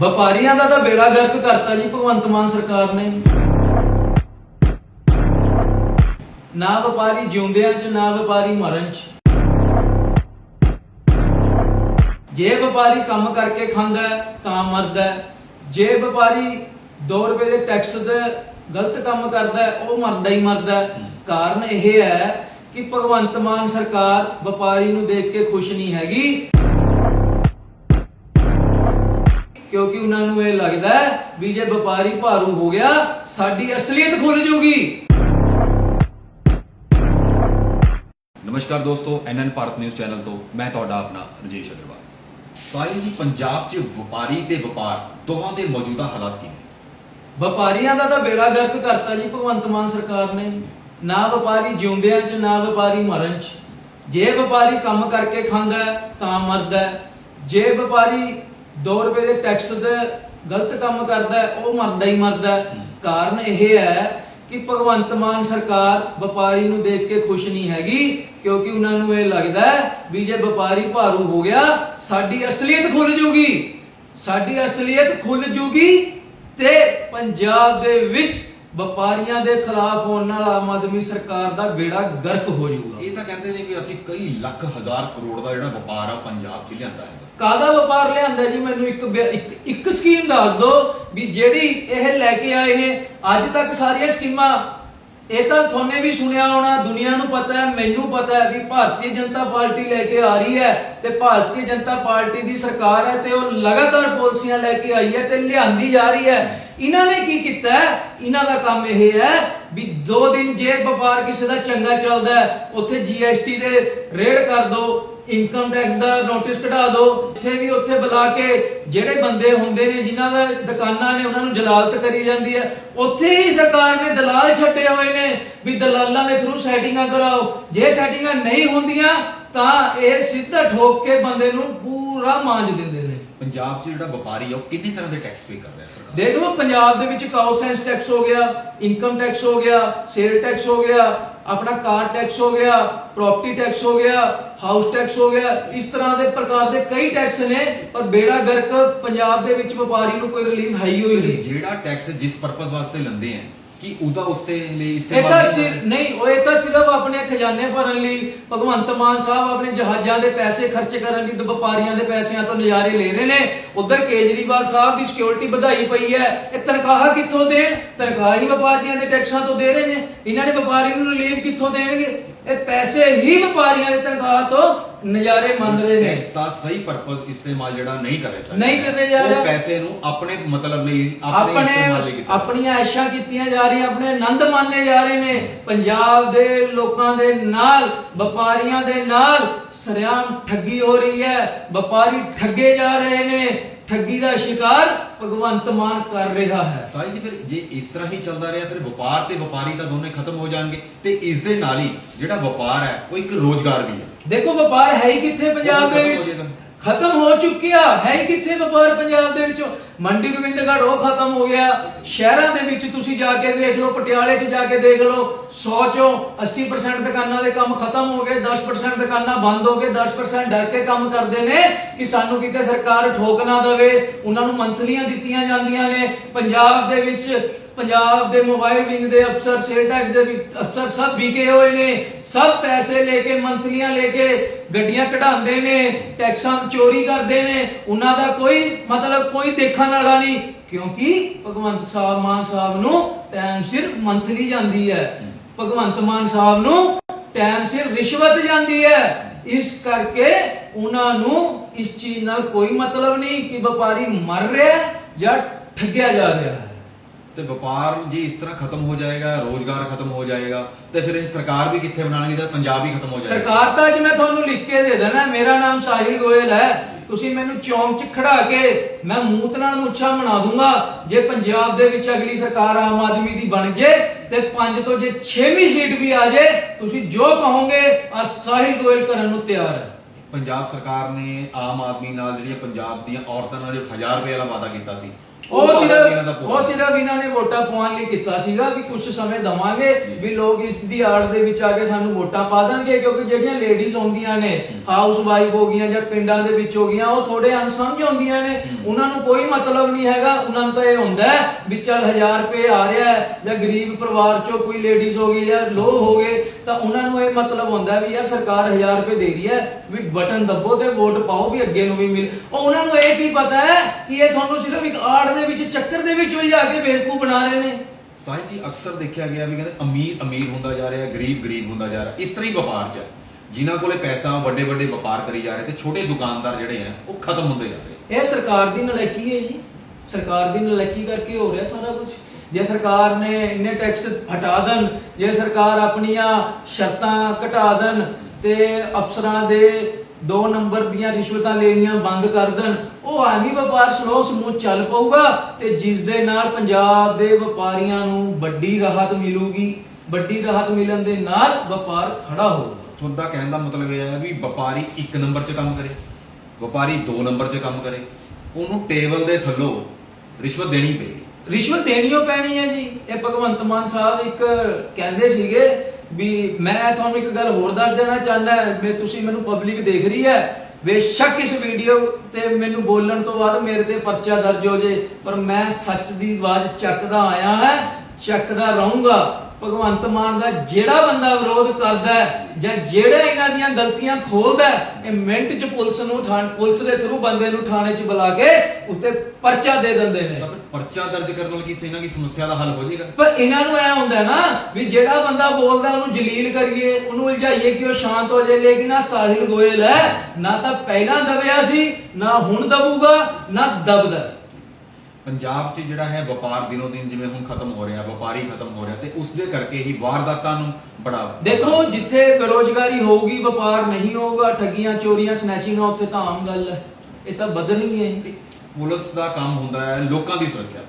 ਵਪਾਰੀਆਂ ਦਾ ਤਾਂ ਬੇੜਾ ਗਰਕ ਕਰਤਾ ਜੀ, ਭਗਵੰਤ ਮਾਨ ਸਰਕਾਰ ਨੇ। ਨਾ ਵਪਾਰੀ ਜਿਉਂਦਿਆਂ ਚ, ਨਾ ਵਪਾਰੀ ਮਰਨ ਚ। ਜੇ ਵਪਾਰੀ ਕੰਮ ਕਰਕੇ ਖਾਂਦਾ ਤਾਂ ਮਰਦਾ ਜੇ ਵਪਾਰੀ 2 ਰੁਪਏ ਦੇ ਟੈਕਸ ਦੇ ਗਲਤ ਕੰਮ ਕਰਦਾ ਉਹ ਮਰਦਾ ਹੀ ਮਰਦਾ ਕਾਰਨ ਇਹ ਹੈ ਕਿ ਭਗਵੰਤ ਮਾਨ ਸਰਕਾਰ ਵਪਾਰੀ ਨੂੰ ਦੇਖ ਕੇ ਖੁਸ਼ ਨਹੀਂ ਹੈਗੀ। ਕਿਉਂਕਿ ਉਹਨਾਂ ਨੂੰ ਇਹ ਲੱਗਦਾ ਹੈ ਵੀ ਜੇ ਵਪਾਰੀ ਭਾਰੂ ਹੋ ਗਿਆ ਸਾਡੀ ਅਸਲੀਅਤ ਖੁੱਲ ਜੂਗੀ। ਨਮਸਕਾਰ ਦੋਸਤੋ ਐਨਐਨ ਭਾਰਤ ਨਿਊਜ਼ ਚੈਨਲ ਤੋਂ ਮੈਂ ਤੁਹਾਡਾ ਆਪਣਾ ਰਜੇਸ਼ ਅਗਰਵਾਲ। ਸਾਹਿਲ ਜੀ ਪੰਜਾਬ 'ਚ ਵਪਾਰੀ ਤੇ ਵਪਾਰ ਦੋਹਾਂ ਦੇ ਮੌਜੂਦਾ ਹਾਲਾਤ ਕੀ ਨੇ? ਵਪਾਰੀਆਂ ਦਾ ਤਾਂ ਬੇੜਾ ਗਰਕ ਕਰਤਾ ਜੀ ਭਗਵੰਤ ਮਾਨ ਸਰਕਾਰ ਨੇ। ਨਾ ਵਪਾਰੀ ਜਿਉਂਦਿਆਂ ਚ ਨਾ ਵਪਾਰੀ ਮਰਨ ਚ। ਜੇ ਵਪਾਰੀ ਕੰਮ ਕਰਕੇ ਖਾਂਦਾ ਤਾਂ ਮਰਦਾ। ਜੇ ਵਪਾਰੀ 2 ਰੁਪਏ ਦੇ ਟੈਕਸ ਦੇ ਗਲਤ ਕੰਮ ਕਰਦਾ ਉਹ ਮਰਦਾ ਹੀ ਮਰਦਾ। ਕਾਰਨ ਇਹ ਹੈ ਕਿ ਭਗਵੰਤ ਮਾਨ ਸਰਕਾਰ ਵਪਾਰੀ ਨੂੰ ਦੇਖ ਕੇ ਖੁਸ਼ ਨਹੀਂ ਹੈਗੀ ਕਿਉਂਕਿ ਉਹਨਾਂ ਨੂੰ ਇਹ ਲੱਗਦਾ ਵੀ ਜੇ ਵਪਾਰੀ ਭਾਰੂ ਹੋ ਗਿਆ ਸਾਡੀ ਅਸਲੀਅਤ ਖੁੱਲ ਜੂਗੀ ਸਾਡੀ ਅਸਲੀਅਤ ਖੁੱਲ ਜੂਗੀ ਤੇ ਪੰਜਾਬ ਦੇ ਵਿੱਚ ਵਪਾਰੀਆਂ ਦੇ ਖਿਲਾਫ ਹੋਣ ਨਾਲ ਆਮ ਆਦਮੀ ਸਰਕਾਰ ਦਾ ਬੇੜਾ ਗਰਕ ਹੋ ਜਾਊਗਾ। ਇਹ ਤਾਂ ਕਹਿੰਦੇ ਨੇ ਵੀ ਅਸੀਂ ਕਈ ਲੱਖ ਹਜ਼ਾਰ ਕਰੋੜ ਦਾ ਜਿਹੜਾ ਵਪਾਰ ਆ ਪੰਜਾਬ 'ਚ ਲਿਆਂਦਾ ਹੈਗਾ ਕਾਦਾ ਵਪਾਰ ਲਿਆਂਦਾ ਜੀ? ਮੈਨੂੰ ਇੱਕ ਇੱਕ ਇੱਕ ਸਕੀਮ ਦੱਸ ਦਿਓ ਵੀ ਜਿਹੜੀ ਇਹ ਲੈ ਕੇ ਆਏ ਨੇ ਅੱਜ ਤੱਕ ਸਾਰੀਆਂ ਸਕੀਮਾਂ ਇਹ ਤਾਂ ਤੁਹਾਨੇ ਵੀ ਸੁਣਿਆ ਹੋਣਾ ਦੁਨੀਆ ਨੂੰ ਪਤਾ ਹੈ ਮੈਨੂੰ ਪਤਾ ਹੈ ਵੀ ਭਾਰਤੀ ਜਨਤਾ ਪਾਰਟੀ ਲੈ ਕੇ ਆ ਰਹੀ ਹੈ ਤੇ ਭਾਰਤੀ ਜਨਤਾ ਪਾਰਟੀ ਦੀ ਸਰਕਾਰ ਹੈ ਤੇ ਉਹ ਲਗਾਤਾਰ ਪਾਲਿਸੀਆਂ ਲੈ ਕੇ ਆਈ ਹੈ ਤੇ ਲਿਆਂਦੀ ਜਾ ਰਹੀ ਹੈ। ਇਹਨਾਂ ਨੇ ਕੀ ਕੀਤਾ? ਇਹਨਾਂ ਦਾ ਕੰਮ ਇਹ ਹੈ ਵੀ ਦੋ ਦਿਨ ਜੇ ਵਪਾਰ ਕਿਸੇ ਦਾ ਚੰਗਾ ਚੱਲਦਾ ਹੈ, ਉੱਥੇ ਜੀਐਸਟੀ ਦੇ ਰੇਡ ਕਰ ਦੋ ਇਨਕਮ ਟੈਕਸ ਦਾ ਨੋਟਿਸ ਕਢਾ ਦਿਓ ਇੱਥੇ ਵੀ ਉੱਥੇ ਬੁਲਾ ਕੇ ਜਿਹੜੇ ਬੰਦੇ ਹੁੰਦੇ ਨੇ, ਜਿਨ੍ਹਾਂ ਦਾ ਦੁਕਾਨਾਂ ਨੇ, ਉਹਨਾਂ ਨੂੰ ਜਲਾਲਤ ਕਰੀ ਜਾਂਦੀ ਹੈ। ਉੱਥੇ ਹੀ ਸਰਕਾਰ ਨੇ ਦਲਾਲ ਛੱਡੇ ਹੋਏ ਨੇ ਵੀ ਦਲਾਲਾਂ ਦੇ ਥਰੂ ਸੈਟਿੰਗਾਂ ਕਰਾਓ। ਜੇ ਸੈਟਿੰਗਾਂ ਨਹੀਂ ਹੁੰਦੀਆਂ, ਤਾਂ ਇਹ ਸਿੱਧਾ ਠੋਕ ਕੇ ਬੰਦੇ ਨੂੰ ਪੂਰਾ ਮਾਂਜ ਦਿੰਦੇ ਪੰਜਾਬ 'ਚ ਜਿਹੜਾ ਵਪਾਰੀ ਆ ਉਹ ਕਿੰਨੇ ਤਰ੍ਹਾਂ ਦੇ ਟੈਕਸ ਪੇ ਕਰ ਰਿਹਾ ਸਰਕਾਰ? ਦੇਖ ਲਓ ਪੰਜਾਬ ਦੇ ਵਿੱਚ ਕਾਉਸੈਂਸ ਟੈਕਸ ਹੋ ਗਿਆ ਇਨਕਮ ਟੈਕਸ ਹੋ ਗਿਆ ਸੇਲ ਟੈਕਸ ਹੋ ਗਿਆ ਆਪਣਾ ਕਾਰ ਟੈਕਸ ਹੋ ਗਿਆ ਪ੍ਰਾਪਰਟੀ ਟੈਕਸ ਹੋ ਗਿਆ ਹਾਊਸ ਟੈਕਸ ਹੋ ਗਿਆ ਇਸ ਤਰ੍ਹਾਂ ਦੇ ਪ੍ਰਕਾਰ ਦੇ ਕਈ ਟੈਕਸ ਨੇ ਪਰ ਬੇੜਾ ਗਰਕ ਪੰਜਾਬ ਦੇ ਵਿੱਚ ਵਪਾਰੀ ਨੂੰ ਕੋਈ ਰਿਲੀਫ ਹੈ ਹੀ ਹੋਈ ਨਹੀਂ। ਜਿਹੜਾ ਟੈਕਸ ਜਿਸ ਪਰਪਸ ਵਾਸਤੇ ਲੈਂਦੇ ਆ ਕਿ ਉਹਦਾ ਉਸਤੇ ਲਈ ਇਹ ਇਸਤੇਮਾਲ ਤਾਂ ਸਿਰ। ਨਹੀਂ ਉਹ ਇਹ ਤਾਂ ਸਿਰਫ ਆਪਣੇ ਖਜ਼ਾਨੇ ਭਰਨ ਲਈ ਭਗਵੰਤ ਮਾਨ ਸਾਹਿਬ ਆਪਣੇ ਜਹਾਜ਼ਾਂ ਦੇ ਪੈਸੇ ਖਰਚ ਕਰਨ ਲਈ ਤੇ ਵਪਾਰੀਆਂ ਦੇ ਪੈਸਿਆਂ ਤੋਂ ਨਜ਼ਾਰੇ ਲੈ ਰਹੇ ਨੇ। ਉਧਰ ਕੇਜਰੀਵਾਲ ਸਾਹਿਬ ਦੀ ਸਿਕਿਉਰਿਟੀ ਵਧਾਈ ਪਈ ਹੈ। ਇਹ ਤਨਖਾਹ ਕਿੱਥੋਂ ਦੇਣ? ਤਨਖਾਹ ਹੀ ਵਪਾਰੀਆਂ ਦੇ ਟੈਕਸਾਂ ਤੋਂ ਦੇ ਰਹੇ ਨੇ। ਇਹਨਾਂ ਨੇ ਵਪਾਰੀ ਨੂੰ ਰਿਲੀਫ ਕਿੱਥੋਂ ਦੇਣਗੇ? ਇਹ ਪੈਸੇ ਹੀ ਵਪਾਰੀਆਂ ਦੇ ਤਨਖਾਹ ਤੋਂ ਨਜ਼ਾਰੇ ਮੰਨ ਰਹੇ ਨੇ। ਟੈਕਸ ਦਾ ਸਹੀ ਪਰਪਸ ਇਸਤੇਮਾਲ ਜਿਹੜਾ ਨਹੀਂ ਕਰਿਆ ਜਾ ਨਹੀਂ ਜਾ ਰਿਹਾ। ਉਹ ਪੈਸੇ ਨੂੰ ਆਪਣੇ ਮਤਲਬ ਲਈ ਆਪਣੇ ਇਸਤੇਮਾਲ ਲਈ ਆਪਣੇ ਕੀਤਾ ਆਪਣੀਆਂ ਐਸ਼ਾਂ ਕੀਤੀਆਂ ਜਾ ਰਹੀਆਂ ਆਪਣੇ ਆਨੰਦ ਮਾਣੇ ਜਾ ਰਹੇ ਨੇ। ਪੰਜਾਬ ਦੇ ਲੋਕਾਂ ਦੇ ਨਾਲ ਵਪਾਰੀਆਂ ਦੇ ਨਾਲ ਸਰਿਆਮ ਠੱਗੀ ਹੋ ਰਹੀ ਹੈ। ਵਪਾਰੀ ਠੱਗੇ ਜਾ ਰਹੇ ਨੇ। ਠੱਗੀ ਦਾ ਸ਼ਿਕਾਰ ਭਗਵੰਤ ਮਾਨ ਕਰ ਰਿਹਾ ਹੈ। ਸਾਈ ਜੀ ਫਿਰ ਜੇ ਇਸ ਤਰ੍ਹਾਂ ਹੀ ਚੱਲਦਾ ਰਿਹਾ ਫਿਰ ਵਪਾਰ ਤੇ ਵਪਾਰੀ ਤਾਂ ਦੋਨੇ ਖਤਮ ਹੋ ਜਾਣਗੇ ਤੇ ਇਸ ਦੇ ਨਾਲ ਹੀ ਜਿਹੜਾ ਵਪਾਰ ਹੈ ਉਹ ਇੱਕ ਰੋਜ਼ਗਾਰ ਵੀ ਹੈ। ਦੇਖੋ ਵਪਾਰ ਹੈ ਹੀ ਕਿੱਥੇ ਪੰਜਾਬ ਦੇ ਵਿੱਚ। ਖਤਮ ਹੋ ਚੁੱਕਿਆ। ਹੈ ਹੀ ਕਿੱਥੇ ਵਪਾਰ ਪੰਜਾਬ ਦੇ ਵਿੱਚੋਂ? ਮੰਡੀ ਗੋਬਿੰਦਗੜ੍ਹ, ਉਹ ਖਤਮ ਹੋ ਗਿਆ। ਸ਼ਹਿਰਾਂ ਦੇ ਵਿੱਚ ਤੁਸੀਂ ਜਾ ਕੇ ਦੇਖ ਲਓ, ਪਟਿਆਲੇ 'ਚ ਜਾ ਕੇ ਦੇਖ ਲਓ 100 ਚੋਂ 80% ਦੁਕਾਨਾਂ ਦੇ ਕੰਮ ਖਤਮ ਹੋ ਗਏ 10% ਦੁਕਾਨਾਂ ਬੰਦ ਹੋ ਗਏ 10% ਡਰ ਕੇ ਕੰਮ ਕਰਦੇ ਨੇ ਕਿ ਸਾਨੂੰ ਕਿਤੇ ਸਰਕਾਰ ਠੋਕ ਨਾ ਦੇਵੇ। ਉਹਨਾਂ ਨੂੰ ਮੰਥਲੀਆਂ ਦਿੱਤੀਆਂ ਜਾਂਦੀਆਂ ਨੇ। ਪੰਜਾਬ ਦੇ ਵਿੱਚ ਪੰਜਾਬ ਦੇ ਮੋਬਾਈਲ ਵਿੰਗ ਦੇ ਅਫਸਰ ਸੇਲ ਟੈਕਸ ਦੇ ਅਫਸਰ ਸਭ ਵਿਕੇ ਹੋਏ ਨੇ। ਸਭ ਪੈਸੇ ਲੈ ਕੇ ਮੰਥਲੀਆਂ ਲੈ ਕੇ ਗੱਡੀਆਂ ਕਢਾਉਂਦੇ ਨੇ, ਟੈਕਸਾਂ ਚੋਰੀ ਕਰਦੇ ਨੇ। ਉਹਨਾਂ ਦਾ ਕੋਈ ਮਤਲਬ ਕੋਈ ਦੇਖਣ ਵਾਲਾ ਨਹੀਂ, ਕਿਉਂਕਿ ਭਗਵੰਤ ਸਾਹਿਬ, ਮਾਨ ਸਾਹਿਬ ਨੂੰ ਟਾਈਮ ਸਿਰ ਮੰਥਲੀ ਜਾਂਦੀ ਹੈ। ਭਗਵੰਤ ਮਾਨ ਸਾਹਿਬ ਨੂੰ ਟਾਈਮ ਸਿਰ ਰਿਸ਼ਵਤ ਜਾਂਦੀ ਹੈ। ਇਸ ਕਰਕੇ ਉਹਨਾਂ ਨੂੰ ਇਸ ਚੀਜ਼ ਨਾਲ ਕੋਈ ਮਤਲਬ ਨਹੀਂ ਕਿ ਵਪਾਰੀ ਮਰ ਰਿਹਾ ਜਾਂ ਠੱਗਿਆ ਜਾ ਰਿਹਾ ਹੈ। ਤੇ ਵਪਾਰ ਜੇ ਇਸ ਤਰ੍ਹਾਂ ਖਤਮ ਹੋ ਜਾਏਗਾ ਰੋਜ਼ਗਾਰ ਖਤਮ ਹੋ ਜਾਏਗਾ ਤੇ ਫਿਰ ਇਹ ਸਰਕਾਰ ਵੀ ਕਿੱਥੇ ਬਣਾਉਣਗੇ ਜਦ ਪੰਜਾਬ ਹੀ ਖਤਮ ਹੋ ਜਾਏਗਾ? ਸਰਕਾਰ ਤਾਂ ਅੱਜ ਮੈਂ ਤੁਹਾਨੂੰ ਲਿਖ ਕੇ ਦੇ ਦੇਣਾ ਮੇਰਾ ਨਾਮ ਸਾਹਿਲ ਗੋਇਲ ਹੈ। ਤੁਸੀਂ ਮੈਨੂੰ ਚੌਂਕ 'ਚ ਖੜਾ ਕੇ ਮੈਂ ਮੂਤ ਨਾਲ ਮੁੱਛਾਂ ਬਣਾ ਦੂੰਗਾ। ਜੇ ਪੰਜਾਬ ਦੇ ਵਿੱਚ ਅਗਲੀ ਸਰਕਾਰ ਆਮ ਆਦਮੀ ਦੀ ਬਣ ਜੇ ਤੇ ਪੰਜ ਤੋਂ ਜੇ 6ਵੀਂ ਸੀਟ ਵੀ ਆ ਜੇ ਤੁਸੀਂ ਜੋ ਕਹੋਗੇ ਆ ਸਾਹਿਲ ਗੋਇਲ ਕਰਨ ਨੂੰ ਤਿਆਰ ਹੈ। ਪੰਜਾਬ ਸਰਕਾਰ ਨੇ ਆਮ ਆਦਮੀ ਨਾਲ ਜਿਹੜੀਆਂ ਪੰਜਾਬ ਦੀਆਂ ਔਰਤਾਂ ਨਾਲ ਜੋ 1000 ਰੁਪਏ ਵਾਲਾ ਵਾਅਦਾ ਕੀਤਾ ਸੀ। ਉਹ ਸਿਰਫ ਉਹ ਸਿਰਫ ਇਹਨਾਂ ਨੇ ਵੋਟਾਂ ਪਾਉਣ ਲਈ ਕੀਤਾ ਸੀਗਾ ਵੀ ਕੁਝ ਸਮੇਂ ਦਵਾਂਗੇ ਵੀ ਲੋਕ ਇਸ ਦੀ ਆੜ ਦੇ ਵਿੱਚ ਆ ਕੇ ਸਾਨੂੰ ਵੋਟਾਂ ਪਾ ਦੇਣਗੇ ਕਿਉਂਕਿ ਜਿਹੜੀਆਂ ਲੇਡੀਜ਼ ਹੁੰਦੀਆਂ ਨੇ ਹਾਊਸ ਵਾਈਫ ਹੋ ਗਈਆਂ ਜਾਂ ਪਿੰਡਾਂ ਦੇ ਵਿੱਚ ਹੋ ਗਈਆਂ ਉਹ ਥੋੜੇ ਅਨਸਮਝ ਹੁੰਦੀਆਂ ਨੇ। ਉਹਨਾਂ ਨੂੰ ਕੋਈ ਮਤਲਬ ਨਹੀਂ ਹੈਗਾ। ਉਹਨਾਂ ਨੂੰ ਤਾਂ ਇਹ ਹੁੰਦਾ ਵੀ ਚੱਲ 1000 ਰੁਪਏ ਆ ਰਿਹਾ ਹੈ ਜਾਂ ਗਰੀਬ ਪਰਿਵਾਰ ਚੋਂ ਕੋਈ ਲੇਡੀਜ਼ ਹੋ ਗਈ ਜਾਂ ਲੋ ਹੋ ਗਏ ਤਾਂ ਉਹਨਾਂ ਨੂੰ ਇਹ ਮਤਲਬ ਹੁੰਦਾ ਵੀ ਇਹ ਸਰਕਾਰ 1000 ਰੁਪਏ ਦੇ ਰਹੀ ਹੈ ਵੀ ਬਟਨ ਦੱਬੋ ਤੇ ਵੋਟ ਪਾਓ ਵੀ ਅੱਗੇ ਨੂੰ ਵੀ ਮਿਲ। ਉਹ ਉਹਨਾਂ ਨੂੰ ਇਹ ਕੀ ਪਤਾ ਹੈ ਕਿ ਇਹ ਤੁਹਾਨੂੰ ਸਿਰਫ ਇੱਕ ਆੜ ਦੇ ਵਿੱਚ ਚੱਕਰ ਦੇ ਵਿੱਚ ਉਲਝਾ ਕੇ ਬੇਵਕੂਫ ਬਣਾ ਰਹੇ ਨੇ। ਸਾਹਿਬ ਜੀ ਅਕਸਰ ਦੇਖਿਆ ਗਿਆ ਵੀ ਕਹਿੰਦੇ ਅਮੀਰ ਅਮੀਰ ਹੁੰਦਾ ਜਾ ਰਿਹਾ ਗਰੀਬ ਗਰੀਬ ਹੁੰਦਾ ਜਾ ਰਿਹਾ। ਇਸ ਤਰ੍ਹਾਂ ਹੀ ਵਪਾਰ 'ਚ। ਜਿਨ੍ਹਾਂ ਕੋਲੇ ਪੈਸਾ ਵੱਡੇ ਵੱਡੇ ਵਪਾਰ ਕਰੀ ਜਾ ਰਹੇ ਤੇ ਛੋਟੇ ਦੁਕਾਨਦਾਰ ਜਿਹੜੇ ਆ ਉਹ ਖਤਮ ਹੁੰਦੇ ਜਾ ਰਹੇ। ਇਹ ਸਰਕਾਰ ਦੀ ਨਲਾਇਕੀ ਹੈ ਜੀ। ਸਰਕਾਰ ਦੀ ਨਲਾਇਕੀ ਕਰਕੇ ਹੋ ਰਿਹਾ ਸਾਰਾ ਕੁਝ ਜੇ ਸਰਕਾਰ ਨੇ ਇੰਨੇ ਟੈਕਸ ਹਟਾ ਦੇਣ, ਜੇ ਸਰਕਾਰ ਆਪਣੀਆਂ ਸ਼ਰਤਾਂ ਘਟਾ ਦੇਣ ਤੇ ਅਫਸਰਾਂ ਦੇ 2 ਨੰਬਰ ਦੀਆਂ ਰਿਸ਼ਵਤਾਂ ਲੈਣੀਆਂ ਬੰਦ ਕਰ ਦੇਣ, ਉਹ ਆਮੀ ਵਪਾਰ ਸਲੋ ਸਮੂਥ ਚੱਲ ਪਊਗਾ ਤੇ ਜਿਸ ਦੇ ਨਾਲ ਪੰਜਾਬ ਦੇ ਵਪਾਰੀਆਂ ਨੂੰ ਵੱਡੀ ਰਾਹਤ ਮਿਲੂਗੀ, ਵੱਡੀ ਰਾਹਤ ਮਿਲਣ ਦੇ ਨਾਲ ਵਪਾਰ ਖੜਾ ਹੋਊਗਾ। ਤੁਹਾਡਾ ਕਹਿਣ ਦਾ ਮਤਲਬ ਇਹ ਹੈ ਵੀ ਵਪਾਰੀ ਇੱਕ ਨੰਬਰ 'ਚ ਕੰਮ ਕਰੇ, ਵਪਾਰੀ 2 ਨੰਬਰ 'ਚ ਕੰਮ ਕਰੇ, ਉਹਨੂੰ ਟੇਬਲ ਦੇ ਥੱਲੋਂ ਰਿਸ਼ਵਤ ਦੇਣੀ ਪਏਗੀ। ਰਿਸ਼ਵਤ ਦੇਣੀਓ ਪੈਣੀ ਹੈ ਜੀ। ਇਹ ਭਗਵੰਤ ਮਾਨ ਸਾਹਿਬ ਇੱਕ ਕਹਿੰਦੇ ਸੀਗੇ ਵੀ ਮੈਂ ਤੁਹਾਨੂੰ ਇੱਕ ਗੱਲ ਹੋਰ ਦੱਸ ਦੇਣਾ ਚਾਹੁੰਦਾ ਮੈਂ ਤੁਸੀਂ ਮੈਨੂੰ ਪਬਲਿਕ ਦੇਖ ਰਹੀ ਹੈ। ਬੇਸ਼ੱਕ ਇਸ ਵੀਡੀਓ ਤੇ ਮੈਨੂੰ ਬੋਲਣ ਤੋਂ ਬਾਅਦ ਮੇਰੇ ਤੇ ਪਰਚਾ ਦਰਜ ਹੋ ਜੇ, ਪਰ ਮੈਂ ਸੱਚ ਦੀ ਆਵਾਜ਼ ਚੱਕਦਾ ਆਇਆ ਹੈ, ਚੱਕਦਾ ਰਹੂੰਗਾ। ਭਗਵੰਤ ਮਾਨ ਦਾ ਜਿਹੜਾ ਬੰਦਾ ਵਿਰੋਧ ਕਰਦਾ ਹੈ ਜਾਂ ਜਿਹੜਾ ਇਹਨਾਂ ਦੀਆਂ ਗਲਤੀਆਂ ਖੋਲਦਾ ਹੈ, ਇਹ ਮਿੰਟ 'ਚ ਪੁਲਿਸ ਨੂੰ ਥਾਣ ਪੁਲਿਸ ਦੇ ਥਰੂ ਬੰਦੇ ਨੂੰ ਥਾਣੇ 'ਚ ਬੁਲਾ ਕੇ ਉੱਤੇ ਪਰਚਾ ਦੇ ਦਿੰਦੇ ਨੇ। ਤਾਂ ਫਿਰ ਪਰਚਾ ਦਰਜ ਕਰਨ ਨਾਲ ਕਿਸੇ ਨਾ ਕਿਸੇ ਸਮੱਸਿਆ ਦਾ ਹੱਲ ਹੋ ਜਾਏਗਾ? ਪਰ ਇਹਨਾਂ ਨੂੰ ਐ ਹੁੰਦਾ ਨਾ ਵੀ ਜਿਹੜਾ ਬੰਦਾ ਬੋਲਦਾ ਉਹਨੂੰ ਜਲੀਲ ਕਰੀਏ ਉਹਨੂੰ ਉਲਝਾਈਏ ਕਿ ਉਹ ਸ਼ਾਂਤ ਹੋ ਜਾਏ ਲੇਕਿਨ ਆ ਸਾਹਿਲ ਗੋਇਲ ਹੈ ਨਾ ਤਾਂ ਪਹਿਲਾਂ ਦਬਿਆ ਸੀ ਨਾ ਹੁਣ ਦਬੂਗਾ ਨਾ ਦਬਦਾ। ਪੰਜਾਬ 'ਚ ਜਿਹੜਾ ਹੈ ਵਪਾਰ ਦਿਨੋ ਦਿਨ ਜਿਵੇਂ ਹੁਣ ਖਤਮ ਹੋ ਰਿਹਾ ਵਪਾਰੀ ਖਤਮ ਹੋ ਰਿਹਾ ਤੇ ਉਸ ਦੇ ਕਰਕੇ ਹੀ ਵਾਰਦਾਤਾਂ ਨੂੰ ਬੜਾ ਦੇਖੋ ਜਿੱਥੇ ਬੇਰੋਜ਼ਗਾਰੀ ਹੋਊਗੀ ਵਪਾਰ ਨਹੀਂ ਹੋਊਗਾ ਠੱਗੀਆਂ ਚੋਰੀਆਂ ਸਨੈਚਿੰਗਾਂ ਉੱਥੇ ਤਾਂ ਆਮ ਗੱਲ ਹੈ। ਇਹ ਤਾਂ ਬਦਲਣੀ ਹੈ। ਪੁਲਿਸ ਦਾ ਕੰਮ ਹੁੰਦਾ ਹੈ ਲੋਕਾਂ ਦੀ ਸੁਰੱਖਿਆ।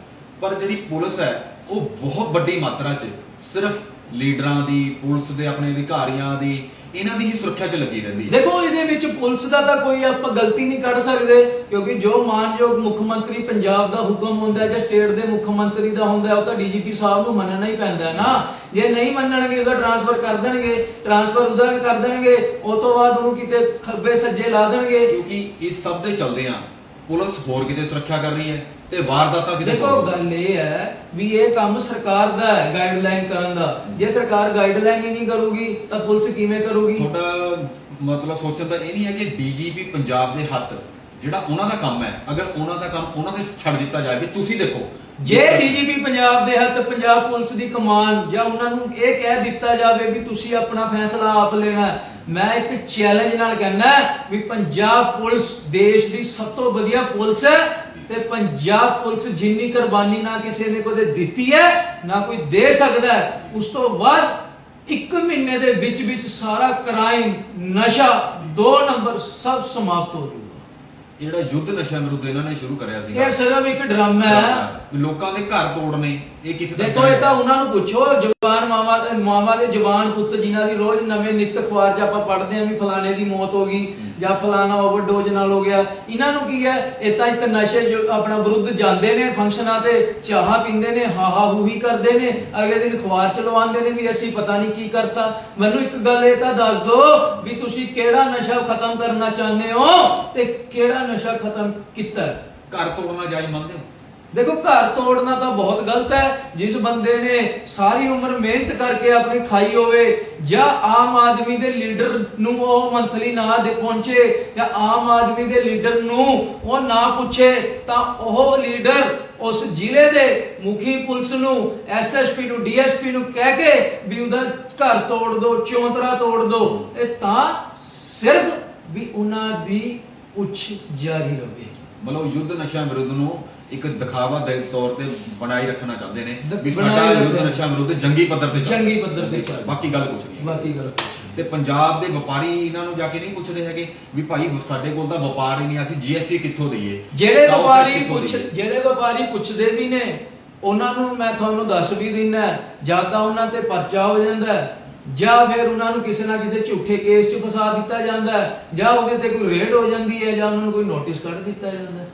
ਪਰ ਜਿਹੜੀ ਪੁਲਿਸ ਹੈ ਉਹ ਬਹੁਤ ਵੱਡੀ ਮਾਤਰਾ 'ਚ ਸਿਰਫ ਲੀਡਰਾਂ ਦੀ ਪੁਲਿਸ ਦੇ ਆਪਣੇ ਅਧਿਕਾਰੀਆਂ ਦੀ ਇਹਨਾਂ ਦੀ ਹੀ ਸੁਰੱਖਿਆ 'ਚ ਲੱਗੀ ਰਹਿੰਦੀ ਹੈ। ਦੇਖੋ ਇਹਦੇ ਵਿੱਚ ਪੁਲਿਸ ਦਾ ਤਾਂ ਕੋਈ ਆਪਾਂ ਗਲਤੀ ਨਹੀਂ ਕੱਢ ਸਕਦੇ ਕਿਉਂਕਿ ਜੋ ਮਾਨਯੋਗ ਮੁੱਖ ਮੰਤਰੀ ਪੰਜਾਬ ਦਾ ਹੁਕਮ ਹੁੰਦਾ ਹੈ ਜਾਂ ਸਟੇਟ ਦੇ ਮੁੱਖ ਮੰਤਰੀ ਦਾ ਹੁੰਦਾ ਹੈ ਉਹ ਤਾਂ ਡੀਜੀਪੀ ਸਾਹਿਬ ਨੂੰ ਮੰਨਣਾ ਹੀ ਪੈਂਦਾ ਹੈ ਨਾ। ਜੇ ਨਹੀਂ ਮੰਨਣਗੇ ਉਹਦਾ ਟਰਾਂਸਫਰ ਕਰ ਦੇਣਗੇ ਟਰਾਂਸਫਰ ਉਧਰ ਕਰ ਦੇਣਗੇ ਉਸ ਤੋਂ ਬਾਅਦ ਉਹਨੂੰ ਕਿਤੇ ਖੱਬੇ ਸੱਜੇ ਲਾ ਦੇਣਗੇ। ਕਿਉਂਕਿ ਇਸ ਸਭ ਦੇ ਚੱਲਦੇ ਆ। ਪੁਲਿਸ ਹੋਰ ਕਿਤੇ ਸੁਰੱਖਿਆ ਕਰ ਰਹੀ ਹੈ। ਤੇ ਵਾਰਦਾਤਾਂ ਕਿਤੇ ਦੇਖੋ। ਗੱਲ ਇਹ ਹੈ ਵੀ ਇਹ ਕੰਮ ਸਰਕਾਰ ਦਾ ਹੈ ਗਾਈਡਲਾਈਨ ਕਰਨ ਦਾ। ਜੇ ਸਰਕਾਰ ਗਾਈਡਲਾਈਨ ਹੀ ਨਹੀਂ ਕਰੂਗੀ ਤਾਂ ਪੁਲਿਸ ਕਿਵੇਂ ਕਰੂਗੀ? ਤੁਹਾਡਾ ਮਤਲਬ ਸੋਚਣ ਦਾ ਇਹ ਨਹੀਂ ਹੈ ਕਿ ਡੀਜੀਪੀ ਪੰਜਾਬ ਦੇ ਹੱਥ ਜਿਹੜਾ ਉਹਨਾਂ ਦਾ ਕੰਮ ਹੈ ਅਗਰ ਉਹਨਾਂ ਦਾ ਕੰਮ ਉਹਨਾਂ ਤੇ ਛੱਡ ਦਿੱਤਾ ਜਾਵੇ ਤੁਸੀਂ ਦੇਖੋ। ਜੇ ਡੀਜੀਪੀ ਪੰਜਾਬ ਦੇ ਹੱਥ ਪੰਜਾਬ ਪੁਲਿਸ ਦੀ ਕਮਾਨ ਜਾਂ ਉਹਨਾਂ ਨੂੰ ਇਹ ਕਹਿ ਦਿੱਤਾ ਜਾਵੇ ਵੀ ਤੁਸੀਂ ਆਪਣਾ ਫੈਸਲਾ ਆਪ ਲੈਣਾ ਮੈਂ ਇੱਕ ਚੈਲੰਜ ਨਾਲ ਕਹਿੰਦਾ ਵੀ ਪੰਜਾਬ ਪੁਲਿਸ ਦੇਸ਼ ਦੀ ਸਭ ਤੋਂ ਵਧੀਆ ਪੁਲਿਸ ਹੈ। ਤੇ ਪੰਜਾਬ ਪੁਲਿਸ ਜਿੰਨੀ ਕੁਰਬਾਨੀ ਨਾ ਕਿਸੇ ਨੇ ਕਦੇ ਦਿੱਤੀ ਹੈ ਨਾ ਕੋਈ ਦੇ ਸਕਦਾ ਹੈ ਉਸ ਤੋਂ ਬਾਅਦ ਇੱਕ ਮਹੀਨੇ ਦੇ ਵਿੱਚ ਵਿੱਚ ਸਾਰਾ ਕ੍ਰਾਈਮ ਨਸ਼ਾ ਦੋ ਨੰਬਰ ਸਭ ਸਮਾਪਤ ਹੋ ਜਾਊਗਾ। ਜਿਹੜਾ ਯੁੱਧ ਨਸ਼ਾ ਵਿਰੁੱਧ ਇਹਨਾਂ ਨੇ ਸ਼ੁਰੂ ਕਰਿਆ ਸੀ ਇਹ ਸਿਰਫ ਇੱਕ ਡਰਾਮਾ ਹੈ। ਲੋਕਾਂ ਦੇ ਘਰ ਤੋੜਨੇ ਇਹ ਕਿਸੇ ਦਾ ਦੇਖੋ ਇਹ ਤਾਂ ਉਹਨਾਂ ਨੂੰ ਪੁੱਛੋ ਜਵਾਨ ਮਾਵਾ ਮਾਵਾ ਦੇ ਜਵਾਨ ਪੁੱਤ ਜਿਨ੍ਹਾਂ ਦੀ ਰੋਜ਼ ਨਵੇਂ ਨਿੱਤ ਅਖਬਾਰ 'ਚ ਆਪਾਂ ਪੜ੍ਹਦੇ ਆਂ ਵੀ ਫਲਾਣੇ ਦੀ ਮੌਤ ਹੋ ਗਈ ਜਾਂ ਫਲਾਣਾ ਓਵਰਡੋਜ਼ ਨਾਲ ਹੋ ਗਿਆ। ਇਹਨਾਂ ਨੂੰ ਕੀ ਹੈ? ਇਹ ਤਾਂ ਇੱਕ ਨਸ਼ੇ ਜੋ ਆਪਣਾ ਵਿਰੁੱਧ ਜਾਂਦੇ ਨੇ ਫੰਕਸ਼ਨਾਂ ਤੇ ਚਾਹਾਂ ਪੀਂਦੇ ਨੇ ਹਾਹਾ ਹੂਹੀ ਕਰਦੇ ਨੇ, ਅਗਲੇ ਦਿਨ ਅਖਬਾਰ ਚਲਵਾਉਂਦੇ ਨੇ ਵੀ ਅਸੀਂ ਪਤਾ ਨਹੀਂ ਕੀ ਕਰਤਾ। ਮੈਨੂੰ ਇੱਕ ਗੱਲ ਇਹ ਤਾਂ ਦੱਸ ਦਿਓ ਵੀ ਤੁਸੀਂ ਕਿਹੜਾ ਨਸ਼ਾ ਖਤਮ ਕਰਨਾ ਚਾਹੁੰਦੇ ਹੋ ਤੇ ਕਿਹੜਾ ਨਸ਼ਾ ਖਤਮ ਕੀਤਾ? ਘਰ ਤੋੜਨਾ ਜਾਇਜ਼ ਮੰਨਦੇ ਹੋ? ਦੇਖੋ, ਘਰ ਤੋੜਨਾ ਤਾਂ ਬਹੁਤ ਗਲਤ ਹੈ। ਜਿਸ ਬੰਦੇ ਨੇ ਸਾਰੀ ਉਮਰ ਮਿਹਨਤ ਕਰਕੇ ਆਪਣੀ ਖਾਈ ਹੋਵੇ, ਜਾਂ ਆਮ ਆਦਮੀ ਦੇ ਲੀਡਰ ਨੂੰ ਉਹ ਮੰਥਲੀ ਨਾ ਦੇ ਪਹੁੰਚੇ, ਜਾਂ ਆਮ ਆਦਮੀ ਦੇ ਲੀਡਰ ਨੂੰ ਉਹ ਨਾ ਪੁੱਛੇ, ਤਾਂ ਉਹ ਲੀਡਰ ਉਸ ਜ਼ਿਲ੍ਹੇ ਦੇ ਮੁਖੀ ਪੁਲਿਸ ਨੂੰ ਐਸਐਸਪੀ ਨੂੰ ਡੀਐਸਪੀ ਨੂੰ ਕਹਿ ਕੇ ਵੀ ਉਹਦਾ ਘਰ ਤੋੜ ਦੋ, ਚੌਂਤਰਾ ਤੋੜ ਦੋ। ਇਹ ਤਾਂ ਸਿਰਫ ਵੀ ਉਹਨਾਂ ਦੀ ਪੁੱਛ ਜਾਰੀ ਰਹੇ ਮਤਲਬ ਯੁੱਧ ਨਸ਼ਾ ਵਿਰੁੱਧ ਨੂੰ ਇੱਕ ਦਿਖਾਵਾ ਦੇ ਤੌਰ ਤੇ ਬਣਾਈ ਰੱਖਣਾ ਚਾਹੁੰਦੇ ਨੇ ਵੀ ਸਾਡਾ ਯੁੱਧ। ਨਸ਼ਾ ਵਿਰੁੱਧ ਜੰਗੀ ਪੱਧਰ ਤੇ ਚੱਲ ਜੰਗੀ ਪੱਧਰ ਤੇ ਚੱਲ। ਬਾਕੀ ਗੱਲ ਕੁਛ ਨਹੀਂ। ਬਾਕੀ ਗੱਲ ਤੇ ਪੰਜਾਬ ਦੇ ਵਪਾਰੀ ਇਹਨਾਂ ਨੂੰ ਜਾ ਕੇ ਨਹੀਂ ਪੁੱਛਦੇ ਹੈਗੇ ਵੀ ਭਾਈ ਸਾਡੇ ਕੋਲ ਤਾਂ ਵਪਾਰ ਹੀ ਨਹੀਂ ਅਸੀਂ ਜੀਐਸਟੀ ਕਿੱਥੋਂ ਦਈਏ ਜਿਹੜੇ ਵਪਾਰੀ ਪੁੱਛ? ਜਿਹੜੇ ਵਪਾਰੀ ਪੁੱਛਦੇ ਵੀ ਨੇ ਉਹਨਾਂ ਨੂੰ ਮੈਂ ਤੁਹਾਨੂੰ ਦੱਸ ਵੀ ਦਿੰਦਾ ਜਾਂ ਤਾਂ ਉਹਨਾਂ ਤੇ ਪਰਚਾ ਹੋ ਜਾਂਦਾ ਜਾਂ ਫਿਰ ਉਹਨਾਂ ਨੂੰ ਕਿਸੇ ਨਾ ਕਿਸੇ ਝੂਠੇ ਕੇਸ 'ਚ ਫਸਾ ਦਿੱਤਾ ਜਾਂਦਾ ਜਾਂ ਉਹਦੇ ਤੇ ਕੋਈ ਰੇਡ ਹੋ ਜਾਂਦੀ ਹੈ ਜਾਂ ਉਹਨਾਂ ਨੂੰ ਕੋਈ ਨੋਟਿਸ ਕੱਢ ਦਿੱਤਾ ਜਾਂਦਾ।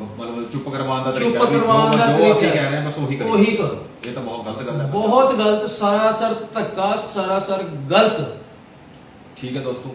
ਮਤਲਬ ਚੁੱਪ ਕਰਵਾਉਣ ਦਾ ਚੁੱਪ ਤਰੀਕਾ ਵੀ ਕਰਵਾਉਣ ਦਾ ਜੋ ਜੋ ਅਸੀਂ ਤਰੀਕਾ। ਕਹਿ ਰਹੇ ਹਾਂ ਬਸ ਉਹੀ ਕਰੀਏ ਉਹੀ ਕਰੋ। ਇਹ ਤਾਂ ਬਹੁਤ ਗਲਤ ਗੱਲ ਹੈ ਬਹੁਤ ਗਲਤ ਸਰਾਸਰ ਧੱਕਾ ਸਰਾਸਰ ਗਲਤ ਠੀਕ ਹੈ ਦੋਸਤੋ